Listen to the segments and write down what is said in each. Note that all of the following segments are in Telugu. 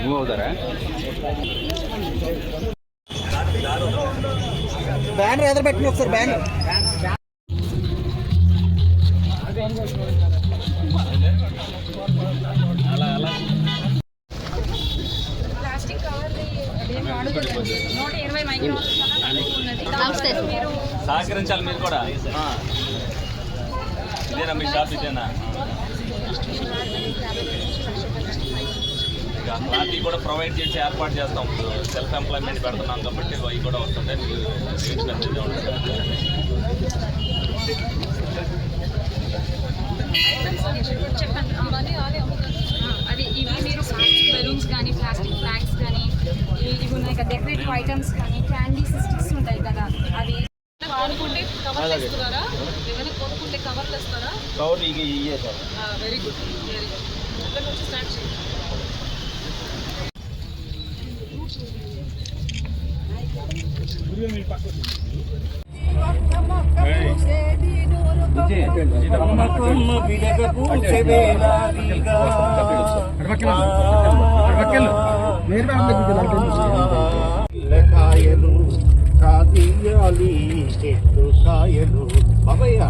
మూవ్ అవుతారా బ్యానర్ ఎదురు పెట్టండి ఒకసారి బ్యానర్. ప్లాస్టిక్ కవర్ నూట ఇరవై మైక్రో సహకరించాలి మీరు కూడా. ఇదేనా మీ షాప్ ఇదేనా? ఇక క్లాత్ కూడా ప్రొవైడ్ చేసి ఏర్పాటు చేస్తాం. సెల్ఫ్ ఎంప్లాయ్మెంట్ పెడుతున్నాం కాబట్టి అవి కూడా వస్తుంటాయి మీకు రేట్స్ అనేది ఉంటుంది చెప్పండి అవన్నీ వాళ్ళే అమ్ముతారు అది ఇవి మీరు బెలూన్స్ కానీ ప్లాస్టిక్ ఫ్లాగ్స్ కానీ ఇవి ఇవి ఉన్నాయి కదా డెకరేటివ్ ఐటమ్స్ కానీ క్యాండీస్ స్టిక్స్ ఉంటాయి కదా అవి ఇస్తారా కవర్ ఇక ఇయ్యే sir very good very good ఇక్కడ నుంచి స్టార్ట్ చేయండి కాయలు కాదీయాలి చెట్టు కాయలు బాబయ్య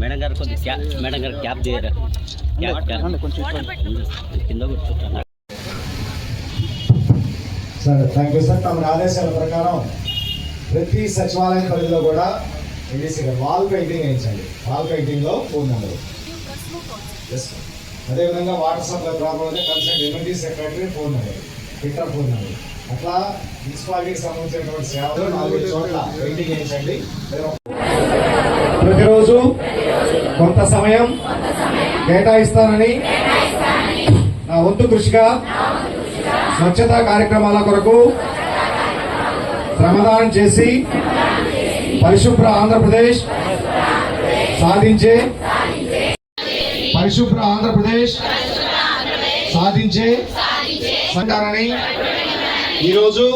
మేడం గారు కొంచెం క్యాప్ మేడం గారు క్యాప్ చేయరా క్యాప్ క్యాప్ కింద కూర్చోండి సార్ థ్యాంక్ యూ సార్ తమ ఆదేశాల ప్రకారం ప్రతి సచివాలయం పరిధిలో కూడా ఏడీసీ వాల్ పెయింటింగ్ వేయించండి వాల్ పెయింటింగ్లో ఫోన్ నెంబర్. ఎస్ సార్ అదేవిధంగా వాటర్ సప్లై ప్రాబ్లం అయితే consult amenity secretary phone number. Twitter phone number. అట్లా మున్సిపాలిటీకి సంబంధించినటువంటి సేవలు నాలుగు చోట్ల పెయింటింగ్ వేయించండి. ప్రతిరోజు కొంత సమయం కేటాయిస్తానని నా వంతు కృషిగా స్వచ్ఛతా కార్యక్రమాల కొరకు శ్రమదానం చేసి పరిశుభ్ర ఆంధ్రప్రదేశ్ సాధించే పరిశుభ్ర ఆంధ్రప్రదేశ్ సాధించే సంటానని ఈరోజు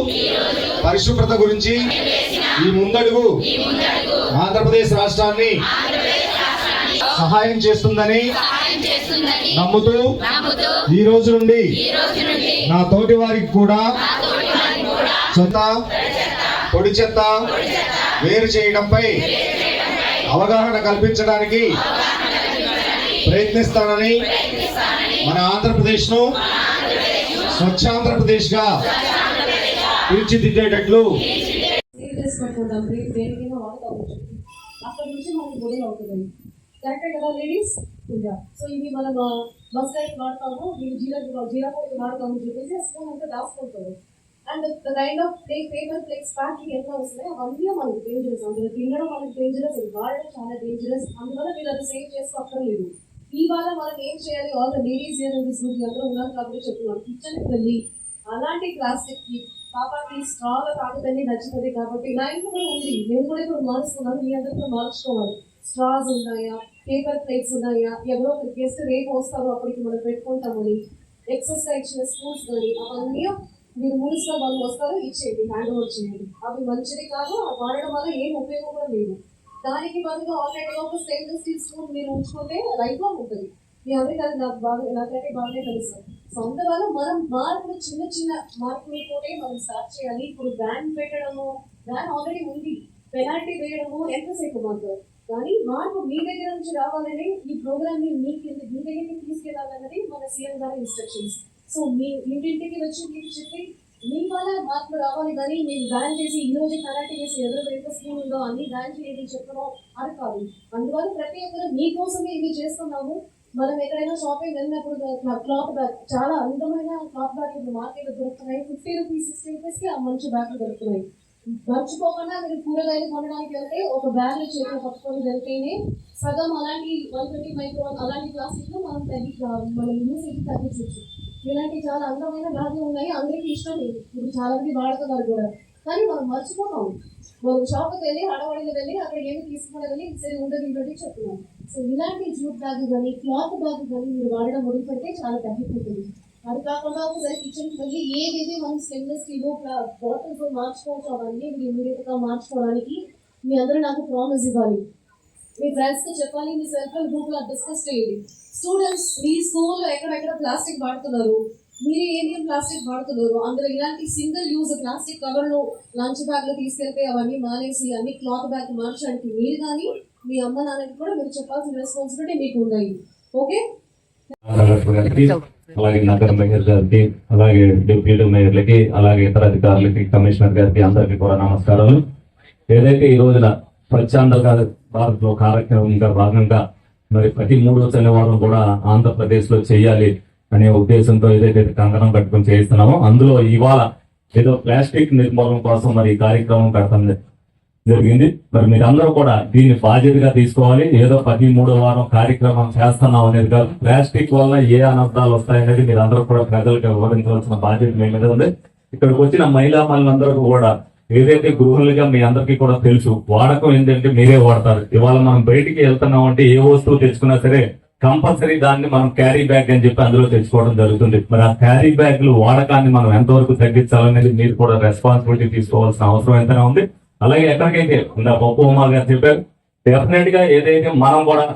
పరిశుభ్రత గురించి ఈ ముందడుగు ఆంధ్రప్రదేశ్ రాష్ట్రాన్ని సహాయం చేస్తుందని నమ్ముతూ ఈ రోజు నుండి నా తోటి వారికి కూడా సొంత పొడి చెత్త వేరు చేయడంపై అవగాహన కల్పించడానికి ప్రయత్నిస్తానని మన ఆంధ్రప్రదేశ్ను స్వచ్ఛాంధ్రప్రదేశ్గా తీర్చిదిద్దేటట్లు చేసుకుంటుంటాం దేనికైనా వాడతాం అక్కడ నుంచి మనకి మొదలు అవుతుంది. కరెక్టే కదా లేడీస్ ఇంకా సో ఇది మనం బస్ లైట్ వాడతాము. జీరా జీరా పొడి వాడతాము చెప్పేసి స్పూన్ అంతా దాచుకుంటాము and the kind of play paper plates packing ఎట్లా వస్తున్నాయి. అవన్నీ మనకి డేంజరస్ అందులో తినడం మనకి డేంజరస్ వాడడం చాలా డేంజరస్ అందువల్ల మీరు అది సేవ్ చేసుకోక్కర్లేదు ఇవాళ మనం ఏం చేయాలి? All the ladies year and గురించి అందరూ ఉన్నారు కాబట్టి చెప్తున్నాను. కిచెన్కి వెళ్ళి అలాంటి ప్లాస్టిక్కి పాపకి స్ట్రాగా తాగుతుంది నచ్చుతుంది కాబట్టి నా ఇంట్లో కూడా ఉంది. నేను కూడా ఇప్పుడు మారుస్తున్నాను. మీ అందరూ కూడా మార్చుకోవాలి. స్ట్రాస్ ఉన్నాయా? పేపర్ ప్లేట్స్ ఉన్నాయా? ఎవరో ఒక గెస్ట్ రేపు వస్తారో. అప్పటికి మనం పెట్టుకుంటామని. ఎక్సర్సైజ్ ఇచ్చిన స్కూల్స్ కానీ అవన్నీ మీరు మున్సిపల్ వాళ్ళు వస్తారో ఇచ్చేయండి హ్యాండ్ ఓవర్ చేయండి. అవి మంచిది కాదు అవి వాడడం వల్ల ఏం ఉపయోగం కూడా లేదు. దానికి బదులుగా ఆల్రెడీ ఒక స్టెయిన్లెస్ స్టీల్ స్పూన్ మీరు ఉంచుకుంటే లైఫ్ లాంగ్ ఉంటుంది. మీ అందరికీ అది నాకు బాగా నాకైతే బాగానే తెలుసు సో అందువల్ల మనం మార్పులు చిన్న చిన్న మార్పులతోనే మనం స్టార్ట్ చేయాలి. ఇప్పుడు బ్యాన్ పెట్టడము బ్యాన్ ఆల్రెడీ ఉంది. పెనాల్టీ వేయడము ఎంతసేపు మాకు? కానీ మార్పు మీ దగ్గర నుంచి రావాలని ఈ ప్రోగ్రామ్ని మీ కింద మీ దగ్గరికి తీసుకెళ్ళాలన్నది మన సీఎం గారి ఇన్స్ట్రక్షన్స్ సో మీ ఇంటింటికి వచ్చి మీకు చెప్పి మీ వల్ల మార్పులు రావాలి కానీ నేను బ్యాన్ చేసి ఈ రోజు కరాటే చేసి ఎవరు ఎంత స్కూల్ ఉందో అన్ని బ్యాన్ చేయని చెప్పడం అది కాదు. అందువల్ల ప్రతి ఒక్కరు మీకోసమే ఇవి చేస్తున్నాము. మనం ఎక్కడైనా షాపింగ్ వెళ్ళినప్పుడు క్లాత్ బ్యాగ్ చాలా అందమైన క్లాత్ బ్యాగ్ ఇప్పుడు మార్కెట్ దొరుకుతున్నాయి. ఫిఫ్టీ రూపీస్ సిక్స్టీ రూపీస్కి ఆ మంచి బ్యాగ్లు దొరుకుతున్నాయి. మర్చిపోకుండా మీరు కూరగాయలు కొనడానికి వెళ్తే ఒక బ్యాగ్ చేతిలో పట్టుకొని వెళ్తేనే సగం అలాంటి వన్ ట్వంటీ మైక్రోన్ అలాంటి ప్లాస్టిక్ మనం తగ్గి మనం యూసేజ్ తగ్గించవచ్చు. ఇలాంటి చాలా అందమైన బ్యాగులు ఉన్నాయి. అందరికీ ఇష్టం లేదు. ఇప్పుడు చాలా మంది వాడుతున్నారు కూడా. కానీ మనం మర్చిపోతాం. మనం షాప్కి వెళ్ళి హడవడికి వెళ్ళి అక్కడ ఏమి తీసుకుని వెళ్ళి సరే ఉండదు ఇంకోటి చెప్తున్నాం. సో ఇలాంటి జూట్ బ్యాగ్ కానీ క్లాత్ బ్యాగ్ కానీ మీరు వాడడం మొదలు పెడితే చాలా తగ్గిపోతుంది. అది కాకుండా ఒకసారి కిచెన్కి వెళ్ళి ఏదైతే మనం స్టెయిన్లెస్ స్టీల్ బాటిల్స్ మార్చుకోవచ్చు. అవన్నీ మీరు ఇమీడియట్గా మార్చుకోవడానికి మీ అందరూ నాకు ప్రామిస్ ఇవ్వాలి. మీ ఫ్రెండ్స్తో చెప్పాలి మీ సెల్ఫ్ హెల్ప్ గ్రూప్లో డిస్కస్ చేయండి. స్టూడెంట్స్ మీ స్కూల్లో ఎక్కడెక్కడ ప్లాస్టిక్ వాడుతున్నారు? మీరు ఏమేం ప్లాస్టిక్ వాడుతున్నారు? అందులో ఇలాంటి సింగిల్ యూజ్ ప్లాస్టిక్ కవర్లు లంచ్ బ్యాగ్లో తీసుకెళ్తే అవన్నీ మానేసి అన్ని క్లాత్ బ్యాగ్ మార్చడానికి మీరు కానీ మీ అమ్మ నాన్నకి కూడా మీరు చెప్పాల్సిన రెస్పాన్సిబిలిటీ మీకు ఉన్నాయి ఓకే అలాగే నగర మేయర్ గారికి అలాగే డిప్యూటీ మేయర్లకి అలాగే ఇతర అధికారులకి కమిషనర్ గారికి అందరికీ కూడా నమస్కారాలు. ఏదైతే ఈ రోజున స్వచ్ఛాంధ్ర భారత్లో కార్యక్రమంగా భాగంగా మరి ప్రతి మూడో శనివారం కూడా ఆంధ్రప్రదేశ్లో చేయాలి అనే ఉద్దేశంతో ఏదైతే కంకణం కట్టుకొని చేస్తున్నామో అందులో ఇవాళ ఏదో ప్లాస్టిక్ నిర్మూలన కోసం మరి ఈ కార్యక్రమం కడతాం జరిగింది. మరి మీరందరూ కూడా దీన్ని బాధ్యతగా తీసుకోవాలి. ఏదో ప్రతి మూడో వారం కార్యక్రమం చేస్తున్నాం అనేది కాదు. ప్లాస్టిక్ వల్ల ఏ అనర్థాలు వస్తాయనేది మీరందరూ కూడా ప్రజలకు వివరించవలసిన బాధ్యత మీ మీద ఉంది. ఇక్కడికి వచ్చిన మహిళా మనులందరూ కూడా ఏదైతే గృహలుగా మీ అందరికీ కూడా తెలుసు వాడకం ఏంటంటే మీరే వాడతారు. ఇవాళ మనం బయటికి వెళ్తున్నాం అంటే ఏ వస్తువు తెచ్చుకున్నా సరే కంపల్సరీ దాన్ని మనం క్యారీ బ్యాగ్ అని చెప్పి అందులో తెచ్చుకోవడం జరుగుతుంది. మరి ఆ క్యారీ బ్యాగ్లు వాడకాన్ని మనం ఎంతవరకు తగ్గించాలనేది మీరు కూడా రెస్పాన్సిబిలిటీ తీసుకోవాల్సిన అవసరం ఎంతైనా ఉంది. అలాగే ఎక్కడికైతే ఇందా పప్పు ఉమార్ గారు చెప్పారు డెఫినెట్గా ఏదైతే మనం కూడా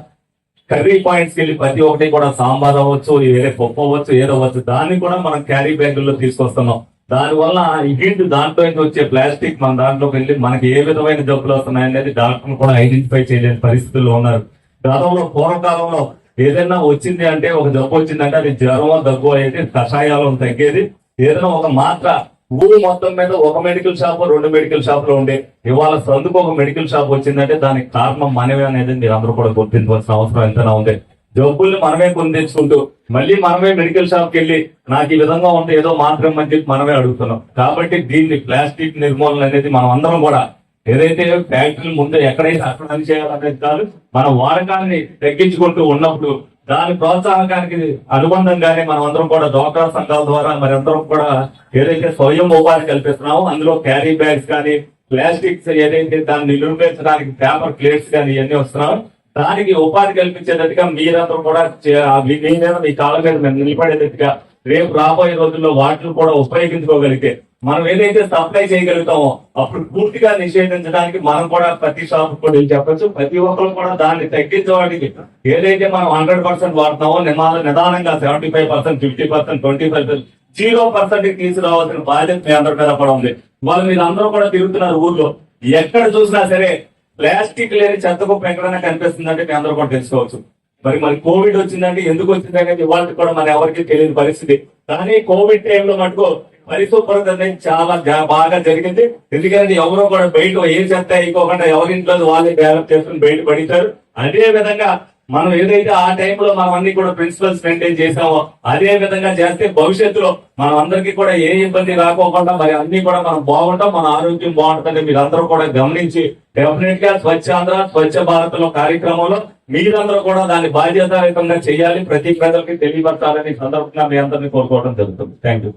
కర్రీ పాయింట్స్ వెళ్ళి ప్రతి ఒక్కటి కూడా సాంబార్ అవ్వచ్చు వేరే పప్పు అవ్వచ్చు ఏదో అవ్వచ్చు దాన్ని కూడా మనం క్యారీ బ్యాగుల్లో తీసుకొస్తున్నాం. దానివల్ల హీట్ దాంట్లో వచ్చే ప్లాస్టిక్ మన దాంట్లోకి వెళ్ళి మనకి ఏ విధమైన జబ్బులు వస్తున్నాయి అనేది డాక్టర్ కూడా ఐడెంటిఫై చేయలేని పరిస్థితుల్లో ఉన్నారు. గతంలో పూర్వకాలంలో ఏదైనా వచ్చింది అంటే ఒక జబ్బు వచ్చిందంటే అది జ్వరమో దగ్గు అయితే కషాయాలు తగ్గేది. ఏదైనా ఒక మాత్ర ఊరు మొత్తం మీద ఒక మెడికల్ షాప్ రెండు మెడికల్ షాపులు ఉండే. ఇవాళ సందుకు ఒక మెడికల్ షాప్ వచ్చిందంటే దానికి కారణం మనమే అనేది మీరు అందరూ కూడా గుర్తించవలసిన అవసరం ఎంతైనా ఉంది. జబ్బుల్ని మనమే కొని తెచ్చుకుంటూ మళ్ళీ మనమే మెడికల్ షాప్కి వెళ్ళి నాకు ఈ విధంగా ఉంటే ఏదో మాత్రం అని చెప్పి మనమే అడుగుతున్నాం. కాబట్టి దీన్ని ప్లాస్టిక్ నిర్మూలన అనేది మనం అందరం కూడా ఏదైతే ఫ్యాక్టరీల ముందు ఎక్కడైతే అక్కడ పని చేయాలనేది కాదు మన వాడకాన్ని తగ్గించుకుంటూ ఉన్నప్పుడు దాని ప్రోత్సాహకానికి అనుబంధంగానే మనం అందరం కూడా డోక్రా సంఘాల ద్వారా మరి అందరం కూడా ఏదైతే స్వయం ఉపాధి కల్పిస్తున్నామో అందులో క్యారీ బ్యాగ్స్ కానీ ప్లాస్టిక్స్ ఏదైతే దాన్ని నిరూపించడానికి పేపర్ ప్లేట్స్ కానీ ఇవన్నీ వస్తున్నాయో. దానికి ఉపాధి కల్పించేటట్టుగా మీరందరూ కూడా చే- మీ మీద మీ కాళ్ళ మీద మీరు నిలబడేటట్టుగా రేపు రాబోయే రోజుల్లో వాటిని కూడా ఉపయోగించుకోగలిగితే మనం ఏదైతే సప్లై చేయగలుగుతామో అప్పుడు పూర్తిగా నిషేధించడానికి మనం కూడా ప్రతి షాప్ కూడా చెప్పచ్చు. ప్రతి ఒక్కరు కూడా దాన్ని తగ్గించడానికి ఏదైతే మనం హండ్రెడ్ పర్సెంట్ వాడుతామో నిమాల నిదానంగా seventy five percent fifty percent twenty percent zero percent తీసుకురావాల్సిన బాధ్యత మీ అందరి మీద కూడా ఉంది. వాళ్ళు మీరు అందరూ కూడా తిరుగుతున్నారు ఊర్లో. ఎక్కడ చూసినా సరే ప్లాస్టిక్ లేని చెత్తకుప్ప ఎక్కడైనా కనిపిస్తుందంటే మీ అందరూ కూడా తెలుసుకోవచ్చు. మరి మరి కోవిడ్ వచ్చిందంటే ఎందుకు వచ్చిందనేది ఇవాళ కూడా మన ఎవరికి తెలియని పరిస్థితి. కానీ కోవిడ్ టైంలో మటుకు పరిశుభ్రత అనేది చాలా బాగా జరిగింది. ఎందుకంటే ఎవరో కూడా బయట ఏం చెత్త అయిపోకుండా ఎవరింట్లో వాళ్ళే డెవలప్ చేసుకుని బయట పడితారు అదే విధంగా మనం ఏదైతే ఆ టైంలో మనం అన్ని కూడా ప్రిన్సిపల్స్ మెయింటైన్ చేసామో అదే విధంగా చేస్తే భవిష్యత్తులో మనం అందరికీ కూడా ఏ ఇబ్బంది రాకోకుండా మరి అన్ని కూడా మనం బాగుంటాం మన ఆరోగ్యం బాగుంటుందని మీరు అందరూ కూడా గమనించి డెఫినెట్గా స్వచ్ఛ ఆంధ్ర స్వచ్ఛ భారత్లో కార్యక్రమంలో మీరందరూ కూడా దాన్ని బాధ్యతాయుతంగా చేయాలి ప్రతి ప్రజలకి తెలియపరచాలని సందర్భంగా మీ అందరినీ కోరుకోవడం జరుగుతుంది. Thank you